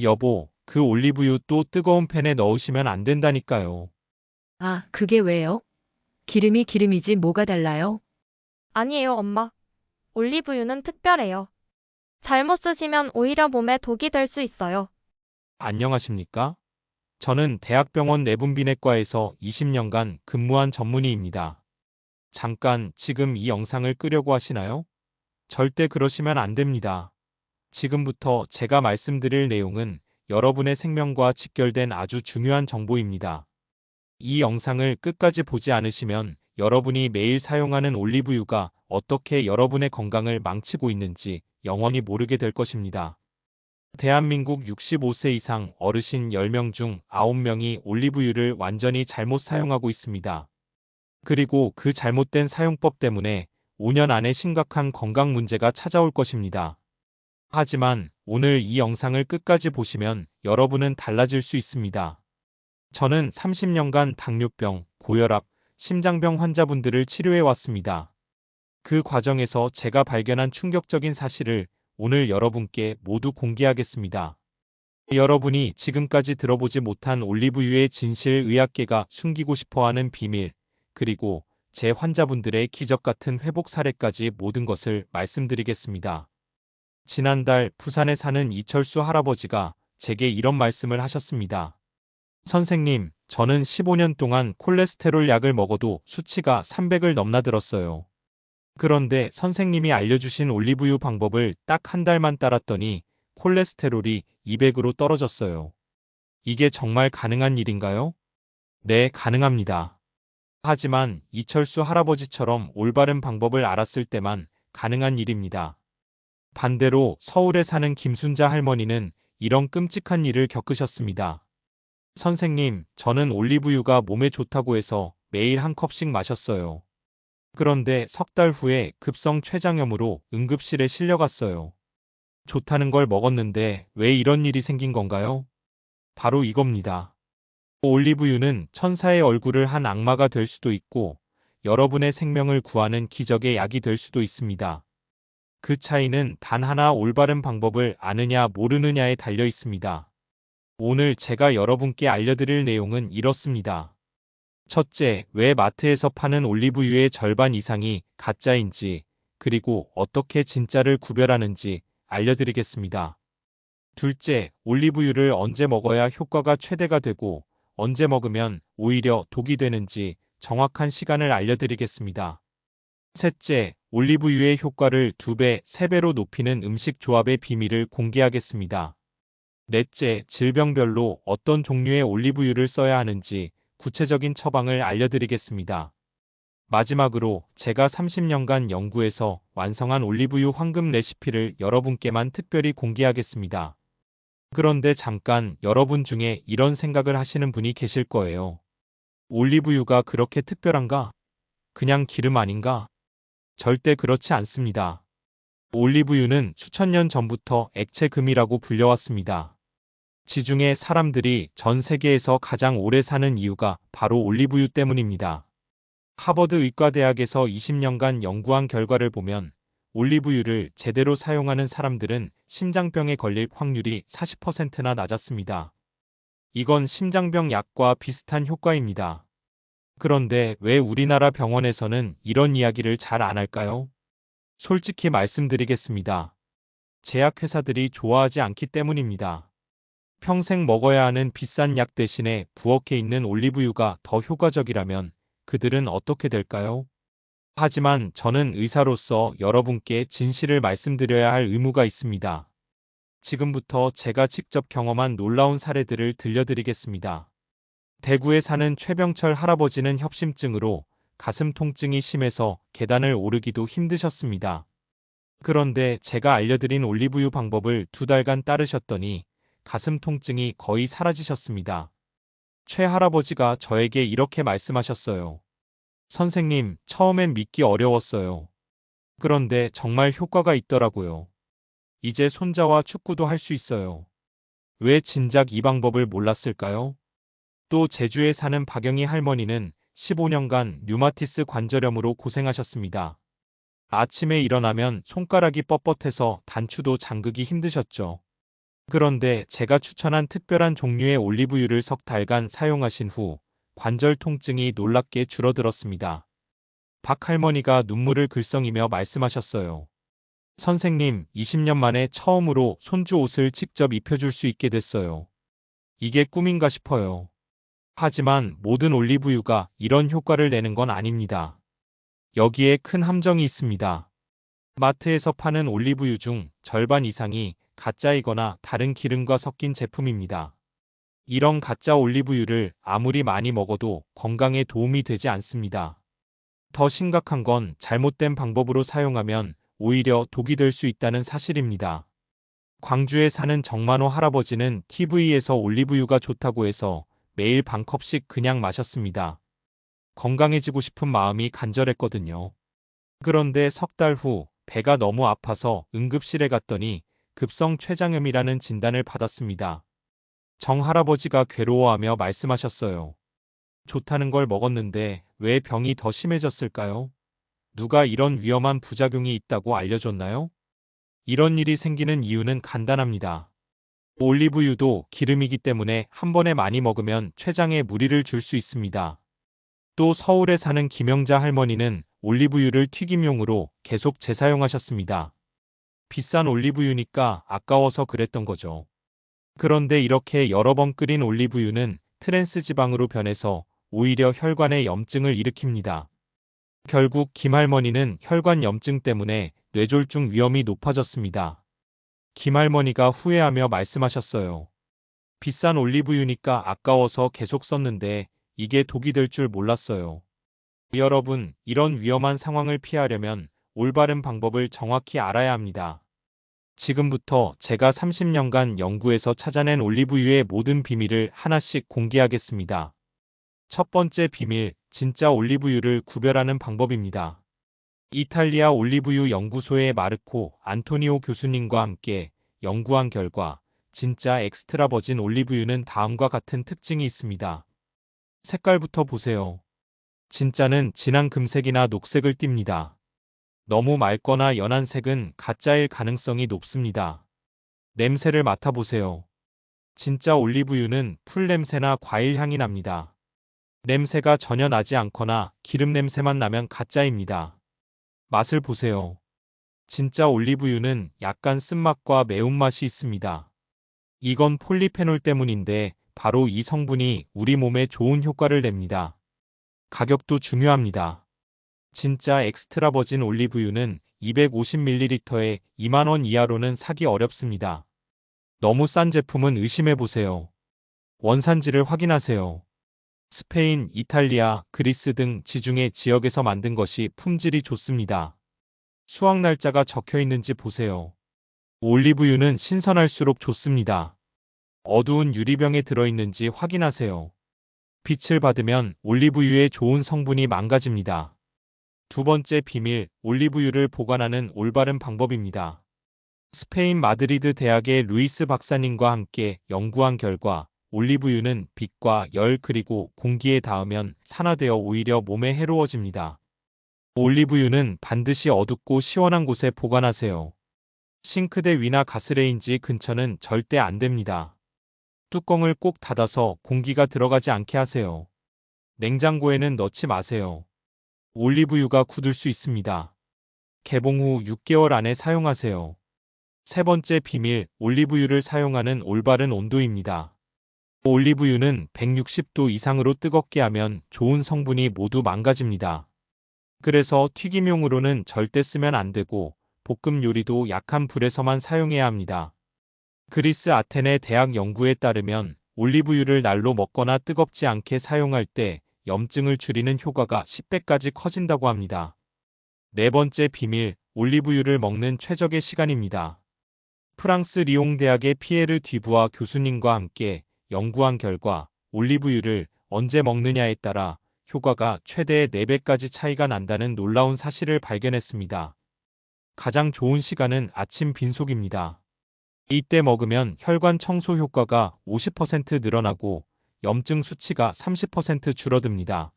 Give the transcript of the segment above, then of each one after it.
여보, 그 올리브유 또 뜨거운 팬에 넣으시면 안 된다니까요. 아, 그게 왜요? 기름이 기름이지 뭐가 달라요? 아니에요, 엄마. 올리브유는 특별해요. 잘못 쓰시면 오히려 몸에 독이 될 수 있어요. 안녕하십니까? 저는 대학병원 내분비내과에서 20년간 근무한 전문의입니다. 잠깐 지금 이 영상을 끄려고 하시나요? 절대 그러시면 안 됩니다. 지금부터 제가 말씀드릴 내용은 여러분의 생명과 직결된 아주 중요한 정보입니다. 이 영상을 끝까지 보지 않으시면 여러분이 매일 사용하는 올리브유가 어떻게 여러분의 건강을 망치고 있는지 영원히 모르게 될 것입니다. 대한민국 65세 이상 어르신 10명 중 9명이 올리브유를 완전히 잘못 사용하고 있습니다. 그리고 그 잘못된 사용법 때문에 5년 안에 심각한 건강 문제가 찾아올 것입니다. 하지만 오늘 이 영상을 끝까지 보시면 여러분은 달라질 수 있습니다. 저는 30년간 당뇨병, 고혈압, 심장병 환자분들을 치료해 왔습니다. 그 과정에서 제가 발견한 충격적인 사실을 오늘 여러분께 모두 공개하겠습니다. 여러분이 지금까지 들어보지 못한 올리브유의 진실 의학계가 숨기고 싶어 하는 비밀, 그리고 제 환자분들의 기적 같은 회복 사례까지 모든 것을 말씀드리겠습니다. 지난달 부산에 사는 이철수 할아버지가 제게 이런 말씀을 하셨습니다. 선생님, 저는 15년 동안 콜레스테롤 약을 먹어도 수치가 300을 넘나들었어요. 그런데 선생님이 알려주신 올리브유 방법을 딱 한 달만 따랐더니 콜레스테롤이 200으로 떨어졌어요. 이게 정말 가능한 일인가요? 네, 가능합니다. 하지만 이철수 할아버지처럼 올바른 방법을 알았을 때만 가능한 일입니다. 반대로 서울에 사는 김순자 할머니는 이런 끔찍한 일을 겪으셨습니다. 선생님, 저는 올리브유가 몸에 좋다고 해서 매일 한 컵씩 마셨어요. 그런데 석 달 후에 급성 췌장염으로 응급실에 실려갔어요. 좋다는 걸 먹었는데 왜 이런 일이 생긴 건가요? 바로 이겁니다. 올리브유는 천사의 얼굴을 한 악마가 될 수도 있고 여러분의 생명을 구하는 기적의 약이 될 수도 있습니다. 그 차이는 단 하나 올바른 방법을 아느냐 모르느냐에 달려 있습니다. 오늘 제가 여러분께 알려드릴 내용은 이렇습니다. 첫째, 왜 마트에서 파는 올리브유의 절반 이상이 가짜인지, 그리고 어떻게 진짜를 구별하는지 알려드리겠습니다. 둘째, 올리브유를 언제 먹어야 효과가 최대가 되고, 언제 먹으면 오히려 독이 되는지 정확한 시간을 알려드리겠습니다. 셋째, 올리브유의 효과를 2배, 3배로 높이는 음식 조합의 비밀을 공개하겠습니다. 넷째, 질병별로 어떤 종류의 올리브유를 써야 하는지 구체적인 처방을 알려드리겠습니다. 마지막으로 제가 30년간 연구해서 완성한 올리브유 황금 레시피를 여러분께만 특별히 공개하겠습니다. 그런데 잠깐 여러분 중에 이런 생각을 하시는 분이 계실 거예요. 올리브유가 그렇게 특별한가? 그냥 기름 아닌가? 절대 그렇지 않습니다. 올리브유는 수천 년 전부터 액체금이라고 불려왔습니다. 지중해 사람들이 전 세계에서 가장 오래 사는 이유가 바로 올리브유 때문입니다. 하버드 의과대학에서 20년간 연구한 결과를 보면 올리브유를 제대로 사용하는 사람들은 심장병에 걸릴 확률이 40%나 낮았습니다. 이건 심장병 약과 비슷한 효과입니다. 그런데 왜 우리나라 병원에서는 이런 이야기를 잘 안 할까요? 솔직히 말씀드리겠습니다. 제약회사들이 좋아하지 않기 때문입니다. 평생 먹어야 하는 비싼 약 대신에 부엌에 있는 올리브유가 더 효과적이라면 그들은 어떻게 될까요? 하지만 저는 의사로서 여러분께 진실을 말씀드려야 할 의무가 있습니다. 지금부터 제가 직접 경험한 놀라운 사례들을 들려드리겠습니다. 대구에 사는 최병철 할아버지는 협심증으로 가슴 통증이 심해서 계단을 오르기도 힘드셨습니다. 그런데 제가 알려드린 올리브유 방법을 두 달간 따르셨더니 가슴 통증이 거의 사라지셨습니다. 최 할아버지가 저에게 이렇게 말씀하셨어요. 선생님, 처음엔 믿기 어려웠어요. 그런데 정말 효과가 있더라고요. 이제 손자와 축구도 할 수 있어요. 왜 진작 이 방법을 몰랐을까요? 또 제주에 사는 박영희 할머니는 15년간 류마티스 관절염으로 고생하셨습니다. 아침에 일어나면 손가락이 뻣뻣해서 단추도 잠그기 힘드셨죠. 그런데 제가 추천한 특별한 종류의 올리브유를 석 달간 사용하신 후 관절 통증이 놀랍게 줄어들었습니다. 박 할머니가 눈물을 글썽이며 말씀하셨어요. 선생님, 20년 만에 처음으로 손주 옷을 직접 입혀줄 수 있게 됐어요. 이게 꿈인가 싶어요. 하지만 모든 올리브유가 이런 효과를 내는 건 아닙니다. 여기에 큰 함정이 있습니다. 마트에서 파는 올리브유 중 절반 이상이 가짜이거나 다른 기름과 섞인 제품입니다. 이런 가짜 올리브유를 아무리 많이 먹어도 건강에 도움이 되지 않습니다. 더 심각한 건 잘못된 방법으로 사용하면 오히려 독이 될 수 있다는 사실입니다. 광주에 사는 정만호 할아버지는 TV에서 올리브유가 좋다고 해서 매일 반 컵씩 그냥 마셨습니다. 건강해지고 싶은 마음이 간절했거든요. 그런데 석 달 후 배가 너무 아파서 응급실에 갔더니 급성 췌장염이라는 진단을 받았습니다. 정 할아버지가 괴로워하며 말씀하셨어요. 좋다는 걸 먹었는데 왜 병이 더 심해졌을까요? 누가 이런 위험한 부작용이 있다고 알려줬나요? 이런 일이 생기는 이유는 간단합니다. 올리브유도 기름이기 때문에 한 번에 많이 먹으면 췌장에 무리를 줄 수 있습니다. 또 서울에 사는 김영자 할머니는 올리브유를 튀김용으로 계속 재사용하셨습니다. 비싼 올리브유니까 아까워서 그랬던 거죠. 그런데 이렇게 여러 번 끓인 올리브유는 트랜스 지방으로 변해서 오히려 혈관에 염증을 일으킵니다. 결국 김할머니는 혈관 염증 때문에 뇌졸중 위험이 높아졌습니다. 김할머니가 후회하며 말씀하셨어요. 비싼 올리브유니까 아까워서 계속 썼는데 이게 독이 될 줄 몰랐어요. 여러분, 이런 위험한 상황을 피하려면 올바른 방법을 정확히 알아야 합니다. 지금부터 제가 30년간 연구해서 찾아낸 올리브유의 모든 비밀을 하나씩 공개하겠습니다. 첫 번째 비밀, 진짜 올리브유를 구별하는 방법입니다. 이탈리아 올리브유 연구소의 마르코 안토니오 교수님과 함께 연구한 결과 진짜 엑스트라 버진 올리브유는 다음과 같은 특징이 있습니다. 색깔부터 보세요. 진짜는 진한 금색이나 녹색을 띱니다. 너무 맑거나 연한 색은 가짜일 가능성이 높습니다. 냄새를 맡아보세요. 진짜 올리브유는 풀 냄새나 과일 향이 납니다. 냄새가 전혀 나지 않거나 기름 냄새만 나면 가짜입니다. 맛을 보세요. 진짜 올리브유는 약간 쓴맛과 매운맛이 있습니다. 이건 폴리페놀 때문인데 바로 이 성분이 우리 몸에 좋은 효과를 냅니다. 가격도 중요합니다. 진짜 엑스트라 버진 올리브유는 250ml에 2만원 이하로는 사기 어렵습니다. 너무 싼 제품은 의심해보세요. 원산지를 확인하세요. 스페인, 이탈리아, 그리스 등 지중해 지역에서 만든 것이 품질이 좋습니다. 수확 날짜가 적혀 있는지 보세요. 올리브유는 신선할수록 좋습니다. 어두운 유리병에 들어있는지 확인하세요. 빛을 받으면 올리브유의 좋은 성분이 망가집니다. 두 번째 비밀, 올리브유를 보관하는 올바른 방법입니다. 스페인 마드리드 대학의 루이스 박사님과 함께 연구한 결과 올리브유는 빛과 열 그리고 공기에 닿으면 산화되어 오히려 몸에 해로워집니다. 올리브유는 반드시 어둡고 시원한 곳에 보관하세요. 싱크대 위나 가스레인지 근처는 절대 안 됩니다. 뚜껑을 꼭 닫아서 공기가 들어가지 않게 하세요. 냉장고에는 넣지 마세요. 올리브유가 굳을 수 있습니다. 개봉 후 6개월 안에 사용하세요. 세 번째 비밀, 올리브유를 사용하는 올바른 온도입니다. 올리브유는 160도 이상으로 뜨겁게 하면 좋은 성분이 모두 망가집니다. 그래서 튀김용으로는 절대 쓰면 안 되고 볶음 요리도 약한 불에서만 사용해야 합니다. 그리스 아테네 대학 연구에 따르면 올리브유를 날로 먹거나 뜨겁지 않게 사용할 때 염증을 줄이는 효과가 10배까지 커진다고 합니다. 네 번째 비밀, 올리브유를 먹는 최적의 시간입니다. 프랑스 리옹 대학의 피에르 뒤부아 교수님과 함께 연구한 결과 올리브유를 언제 먹느냐에 따라 효과가 최대 4배까지 차이가 난다는 놀라운 사실을 발견했습니다. 가장 좋은 시간은 아침 빈속입니다. 이때 먹으면 혈관 청소 효과가 50% 늘어나고 염증 수치가 30% 줄어듭니다.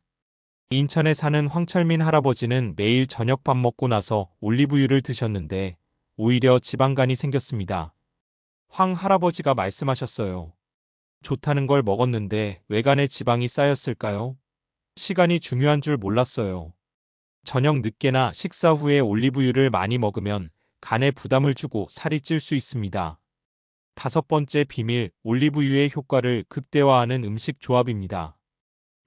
인천에 사는 황철민 할아버지는 매일 저녁 밥 먹고 나서 올리브유를 드셨는데 오히려 지방간이 생겼습니다. 황 할아버지가 말씀하셨어요. 좋다는 걸 먹었는데 외간에 지방이 쌓였을까요? 시간이 중요한 줄 몰랐어요. 저녁 늦게나 식사 후에 올리브유를 많이 먹으면 간에 부담을 주고 살이 찔 수 있습니다. 다섯 번째 비밀, 올리브유의 효과를 극대화하는 음식 조합입니다.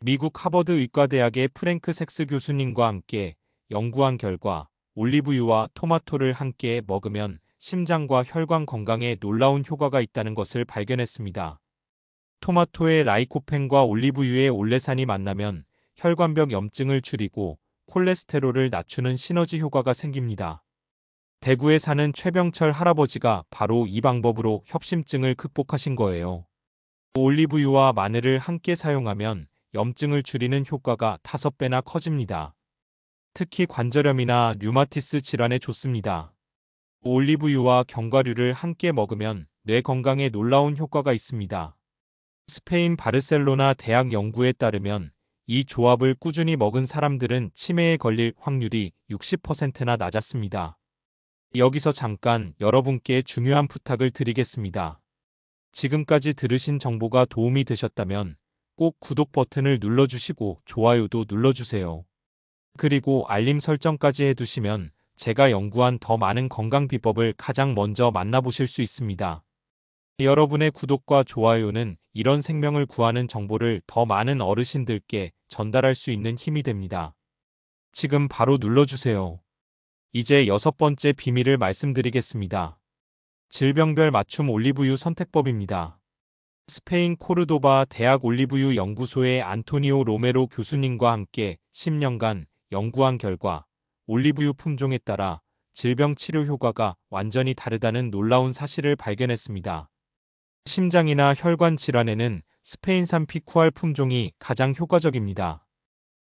미국 하버드 의과대학의 프랭크 섹스 교수님과 함께 연구한 결과 올리브유와 토마토를 함께 먹으면 심장과 혈관 건강에 놀라운 효과가 있다는 것을 발견했습니다. 토마토의 라이코펜과 올리브유의 올레산이 만나면 혈관벽 염증을 줄이고 콜레스테롤을 낮추는 시너지 효과가 생깁니다. 대구에 사는 최병철 할아버지가 바로 이 방법으로 협심증을 극복하신 거예요. 올리브유와 마늘을 함께 사용하면 염증을 줄이는 효과가 5배나 커집니다. 특히 관절염이나 류마티스 질환에 좋습니다. 올리브유와 견과류를 함께 먹으면 뇌 건강에 놀라운 효과가 있습니다. 스페인 바르셀로나 대학 연구에 따르면 이 조합을 꾸준히 먹은 사람들은 치매에 걸릴 확률이 60%나 낮았습니다. 여기서 잠깐 여러분께 중요한 부탁을 드리겠습니다. 지금까지 들으신 정보가 도움이 되셨다면 꼭 구독 버튼을 눌러주시고 좋아요도 눌러주세요. 그리고 알림 설정까지 해두시면 제가 연구한 더 많은 건강 비법을 가장 먼저 만나보실 수 있습니다. 여러분의 구독과 좋아요는 이런 생명을 구하는 정보를 더 많은 어르신들께 전달할 수 있는 힘이 됩니다. 지금 바로 눌러주세요. 이제 여섯 번째 비밀을 말씀드리겠습니다. 질병별 맞춤 올리브유 선택법입니다. 스페인 코르도바 대학 올리브유 연구소의 안토니오 로메로 교수님과 함께 10년간 연구한 결과 올리브유 품종에 따라 질병 치료 효과가 완전히 다르다는 놀라운 사실을 발견했습니다. 심장이나 혈관 질환에는 스페인산 피쿠알 품종이 가장 효과적입니다.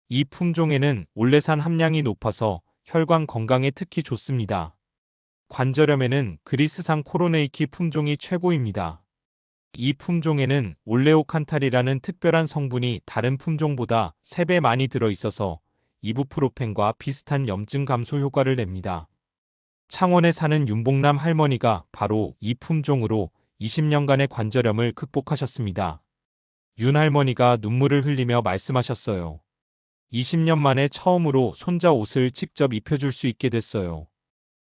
이 품종에는 올레산 함량이 높아서 혈관 건강에 특히 좋습니다. 관절염에는 그리스산 코로네이키 품종이 최고입니다. 이 품종에는 올레오칸탈이라는 특별한 성분이 다른 품종보다 3배 많이 들어있어서 이부프로펜과 비슷한 염증 감소 효과를 냅니다. 창원에 사는 윤봉남 할머니가 바로 이 품종으로 20년간의 관절염을 극복하셨습니다. 윤 할머니가 눈물을 흘리며 말씀하셨어요. 20년 만에 처음으로 손자 옷을 직접 입혀줄 수 있게 됐어요.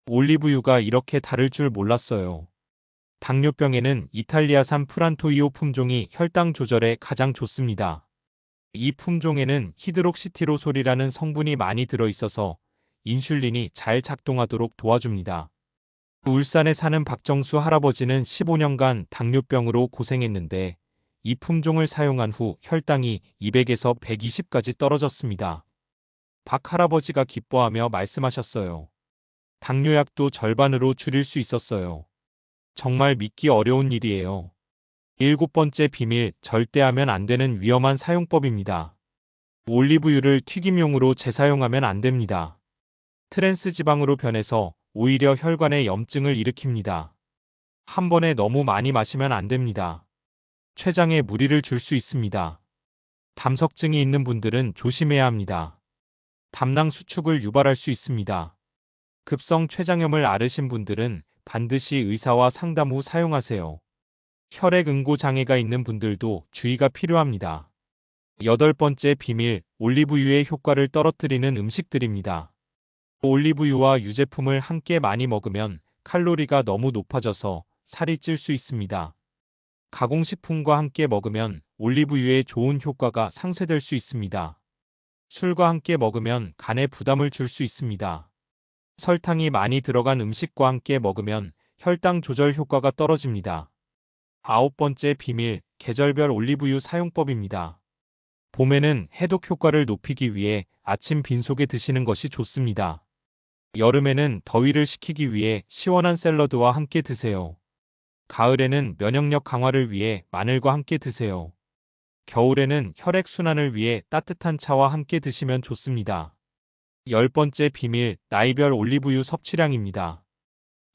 올리브유가 이렇게 다를 줄 몰랐어요. 당뇨병에는 이탈리아산 프란토이오 품종이 혈당 조절에 가장 좋습니다. 이 품종에는 히드록시티로솔이라는 성분이 많이 들어있어서 인슐린이 잘 작동하도록 도와줍니다. 울산에 사는 박정수 할아버지는 15년간 당뇨병으로 고생했는데 이 품종을 사용한 후 혈당이 200에서 120까지 떨어졌습니다. 박 할아버지가 기뻐하며 말씀하셨어요. 당뇨약도 절반으로 줄일 수 있었어요. 정말 믿기 어려운 일이에요. 일곱 번째 비밀, 절대 하면 안 되는 위험한 사용법입니다. 올리브유를 튀김용으로 재사용하면 안 됩니다. 트랜스 지방으로 변해서 오히려 혈관에 염증을 일으킵니다. 한 번에 너무 많이 마시면 안 됩니다. 췌장에 무리를 줄 수 있습니다. 담석증이 있는 분들은 조심해야 합니다. 담낭 수축을 유발할 수 있습니다. 급성 췌장염을 앓으신 분들은 반드시 의사와 상담 후 사용하세요. 혈액 응고 장애가 있는 분들도 주의가 필요합니다. 여덟 번째 비밀, 올리브유의 효과를 떨어뜨리는 음식들입니다. 올리브유와 유제품을 함께 많이 먹으면 칼로리가 너무 높아져서 살이 찔 수 있습니다. 가공식품과 함께 먹으면 올리브유의 좋은 효과가 상쇄될 수 있습니다. 술과 함께 먹으면 간에 부담을 줄 수 있습니다. 설탕이 많이 들어간 음식과 함께 먹으면 혈당 조절 효과가 떨어집니다. 아홉 번째 비밀, 계절별 올리브유 사용법입니다. 봄에는 해독 효과를 높이기 위해 아침 빈속에 드시는 것이 좋습니다. 여름에는 더위를 식히기 위해 시원한 샐러드와 함께 드세요. 가을에는 면역력 강화를 위해 마늘과 함께 드세요. 겨울에는 혈액순환을 위해 따뜻한 차와 함께 드시면 좋습니다. 열 번째 비밀, 나이별 올리브유 섭취량입니다.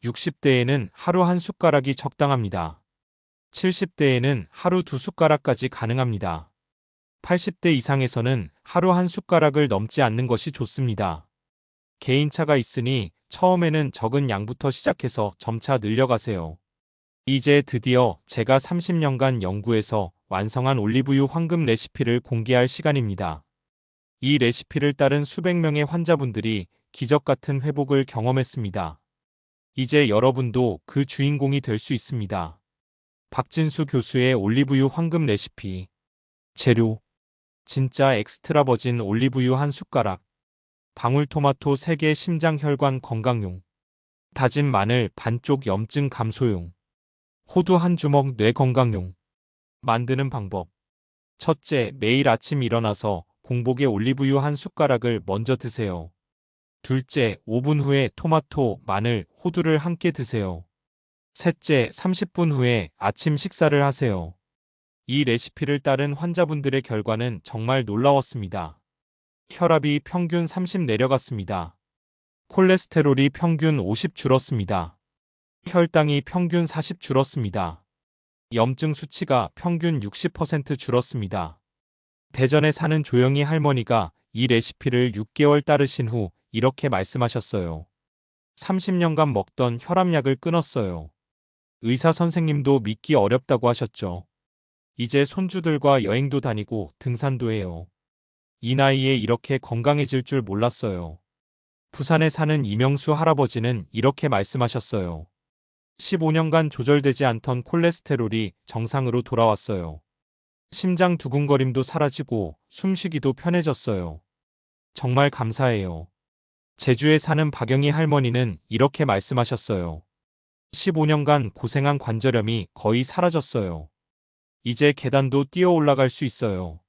60대에는 하루 한 숟가락이 적당합니다. 70대에는 하루 두 숟가락까지 가능합니다. 80대 이상에서는 하루 한 숟가락을 넘지 않는 것이 좋습니다. 개인차가 있으니 처음에는 적은 양부터 시작해서 점차 늘려가세요. 이제 드디어 제가 30년간 연구해서 완성한 올리브유 황금 레시피를 공개할 시간입니다. 이 레시피를 따른 수백 명의 환자분들이 기적 같은 회복을 경험했습니다. 이제 여러분도 그 주인공이 될 수 있습니다. 박진수 교수의 올리브유 황금 레시피. 재료. 진짜 엑스트라 버진 올리브유 한 숟가락. 방울토마토 3개 심장 혈관 건강용. 다진 마늘 반쪽 염증 감소용. 호두 한 주먹 뇌 건강용. 만드는 방법. 첫째, 매일 아침 일어나서 공복에 올리브유 한 숟가락을 먼저 드세요. 둘째, 5분 후에 토마토, 마늘, 호두를 함께 드세요. 셋째, 30분 후에 아침 식사를 하세요. 이 레시피를 따른 환자분들의 결과는 정말 놀라웠습니다. 혈압이 평균 30 내려갔습니다. 콜레스테롤이 평균 50 줄었습니다. 혈당이 평균 40 줄었습니다. 염증 수치가 평균 60% 줄었습니다. 대전에 사는 조영희 할머니가 이 레시피를 6개월 따르신 후 이렇게 말씀하셨어요. 30년간 먹던 혈압약을 끊었어요. 의사 선생님도 믿기 어렵다고 하셨죠. 이제 손주들과 여행도 다니고 등산도 해요. 이 나이에 이렇게 건강해질 줄 몰랐어요. 부산에 사는 이명수 할아버지는 이렇게 말씀하셨어요. 15년간 조절되지 않던 콜레스테롤이 정상으로 돌아왔어요. 심장 두근거림도 사라지고 숨쉬기도 편해졌어요. 정말 감사해요. 제주에 사는 박영희 할머니는 이렇게 말씀하셨어요. 15년간 고생한 관절염이 거의 사라졌어요. 이제 계단도 뛰어 올라갈 수 있어요.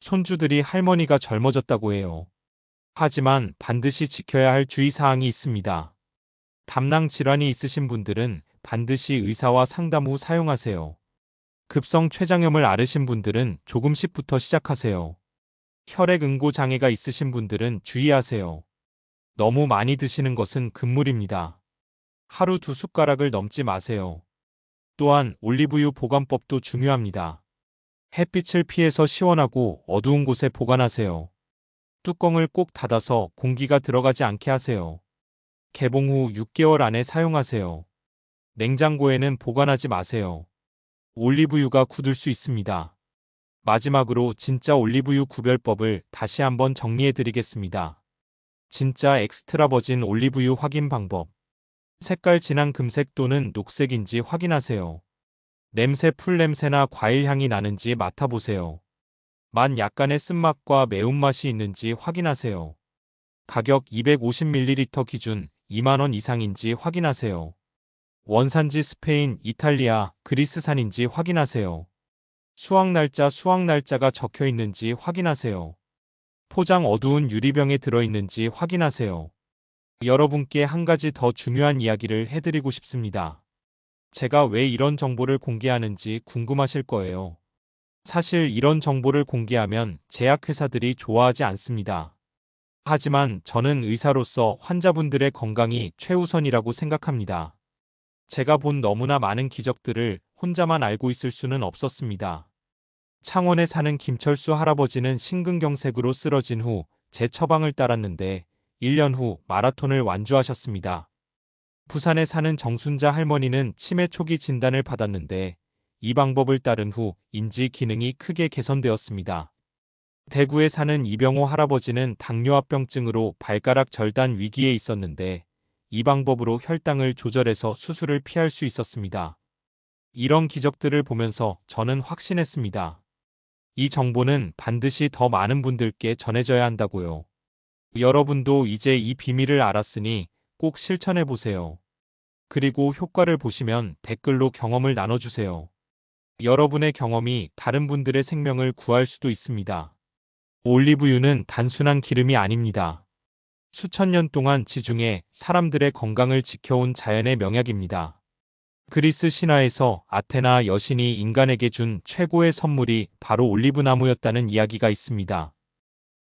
손주들이 할머니가 젊어졌다고 해요. 하지만 반드시 지켜야 할 주의사항이 있습니다. 담낭 질환이 있으신 분들은 반드시 의사와 상담 후 사용하세요. 급성 췌장염을 앓으신 분들은 조금씩부터 시작하세요. 혈액 응고 장애가 있으신 분들은 주의하세요. 너무 많이 드시는 것은 금물입니다. 하루 두 숟가락을 넘지 마세요. 또한 올리브유 보관법도 중요합니다. 햇빛을 피해서 시원하고 어두운 곳에 보관하세요. 뚜껑을 꼭 닫아서 공기가 들어가지 않게 하세요. 개봉 후 6개월 안에 사용하세요. 냉장고에는 보관하지 마세요. 올리브유가 굳을 수 있습니다. 마지막으로 진짜 올리브유 구별법을 다시 한번 정리해 드리겠습니다. 진짜 엑스트라 버진 올리브유 확인 방법. 색깔 진한 금색 또는 녹색인지 확인하세요. 냄새 풀냄새나 과일 향이 나는지 맡아보세요. 맛 약간의 쓴맛과 매운맛이 있는지 확인하세요. 가격 250ml 기준 2만원 이상인지 확인하세요. 원산지 스페인, 이탈리아, 그리스산인지 확인하세요. 수확 날짜, 수확 날짜가 적혀 있는지 확인하세요. 포장 어두운 유리병에 들어있는지 확인하세요. 여러분께 한 가지 더 중요한 이야기를 해드리고 싶습니다. 제가 왜 이런 정보를 공개하는지 궁금하실 거예요. 사실 이런 정보를 공개하면 제약회사들이 좋아하지 않습니다. 하지만 저는 의사로서 환자분들의 건강이 최우선이라고 생각합니다. 제가 본 너무나 많은 기적들을 혼자만 알고 있을 수는 없었습니다. 창원에 사는 김철수 할아버지는 심근경색으로 쓰러진 후 제 처방을 따랐는데 1년 후 마라톤을 완주하셨습니다. 부산에 사는 정순자 할머니는 치매 초기 진단을 받았는데 이 방법을 따른 후 인지 기능이 크게 개선되었습니다. 대구에 사는 이병호 할아버지는 당뇨합병증으로 발가락 절단 위기에 있었는데 이 방법으로 혈당을 조절해서 수술을 피할 수 있었습니다. 이런 기적들을 보면서 저는 확신했습니다. 이 정보는 반드시 더 많은 분들께 전해져야 한다고요. 여러분도 이제 이 비밀을 알았으니 꼭 실천해 보세요. 그리고 효과를 보시면 댓글로 경험을 나눠주세요. 여러분의 경험이 다른 분들의 생명을 구할 수도 있습니다. 올리브유는 단순한 기름이 아닙니다. 수천 년 동안 지중해 사람들의 건강을 지켜온 자연의 명약입니다. 그리스 신화에서 아테나 여신이 인간에게 준 최고의 선물이 바로 올리브나무였다는 이야기가 있습니다.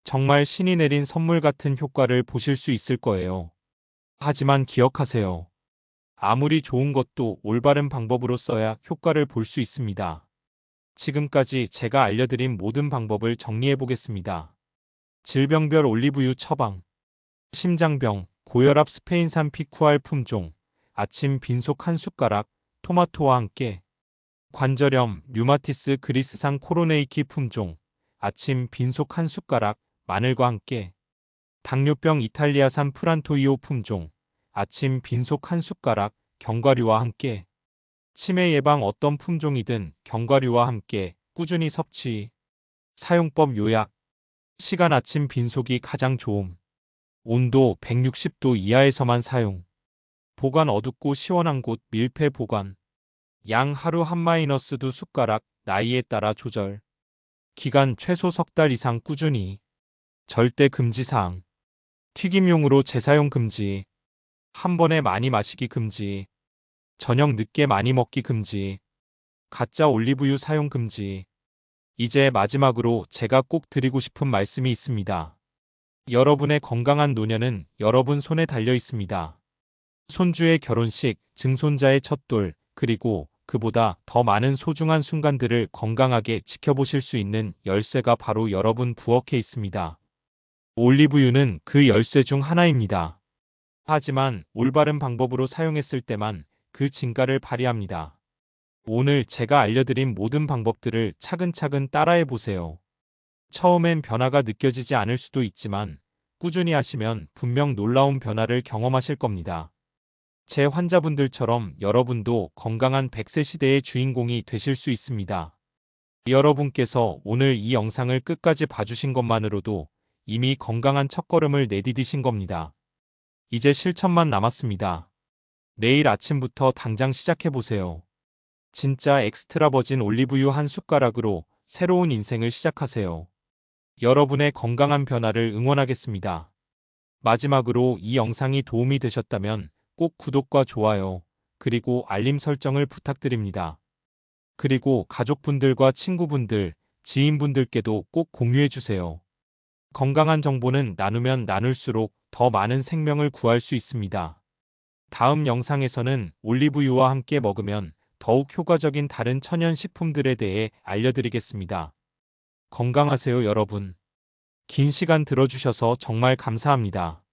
정말 신이 내린 선물 같은 효과를 보실 수 있을 거예요. 하지만 기억하세요. 아무리 좋은 것도 올바른 방법으로 써야 효과를 볼 수 있습니다. 지금까지 제가 알려드린 모든 방법을 정리해 보겠습니다. 질병별 올리브유 처방, 심장병, 고혈압 스페인산 피쿠알 품종, 아침 빈속 한 숟가락, 토마토와 함께 관절염, 류마티스 그리스상 코로네이키 품종, 아침 빈속 한 숟가락, 마늘과 함께 당뇨병 이탈리아산 프란토이오 품종, 아침 빈속 한 숟가락, 견과류와 함께 치매 예방 어떤 품종이든 견과류와 함께 꾸준히 섭취. 사용법 요약. 시간 아침 빈속이 가장 좋음. 온도 160도 이하에서만 사용. 보관 어둡고 시원한 곳 밀폐 보관. 양 하루 한 마이너스 두 숟가락 나이에 따라 조절. 기간 최소 석 달 이상 꾸준히. 절대 금지 사항. 튀김용으로 재사용 금지. 한 번에 많이 마시기 금지. 저녁 늦게 많이 먹기 금지. 가짜 올리브유 사용 금지. 이제 마지막으로 제가 꼭 드리고 싶은 말씀이 있습니다. 여러분의 건강한 노년은 여러분 손에 달려 있습니다. 손주의 결혼식, 증손자의 첫돌, 그리고 그보다 더 많은 소중한 순간들을 건강하게 지켜보실 수 있는 열쇠가 바로 여러분 부엌에 있습니다. 올리브유는 그 열쇠 중 하나입니다. 하지만 올바른 방법으로 사용했을 때만 그 진가를 발휘합니다. 오늘 제가 알려드린 모든 방법들을 차근차근 따라해 보세요. 처음엔 변화가 느껴지지 않을 수도 있지만 꾸준히 하시면 분명 놀라운 변화를 경험하실 겁니다. 제 환자분들처럼 여러분도 건강한 100세 시대의 주인공이 되실 수 있습니다. 여러분께서 오늘 이 영상을 끝까지 봐주신 것만으로도 이미 건강한 첫걸음을 내디디신 겁니다. 이제 실천만 남았습니다. 내일 아침부터 당장 시작해보세요. 진짜 엑스트라 버진 올리브유 한 숟가락으로 새로운 인생을 시작하세요. 여러분의 건강한 변화를 응원하겠습니다. 마지막으로 이 영상이 도움이 되셨다면 꼭 구독과 좋아요, 그리고 알림 설정을 부탁드립니다. 그리고 가족분들과 친구분들, 지인분들께도 꼭 공유해주세요. 건강한 정보는 나누면 나눌수록 더 많은 생명을 구할 수 있습니다. 다음 영상에서는 올리브유와 함께 먹으면 더욱 효과적인 다른 천연 식품들에 대해 알려드리겠습니다. 건강하세요, 여러분. 긴 시간 들어주셔서 정말 감사합니다.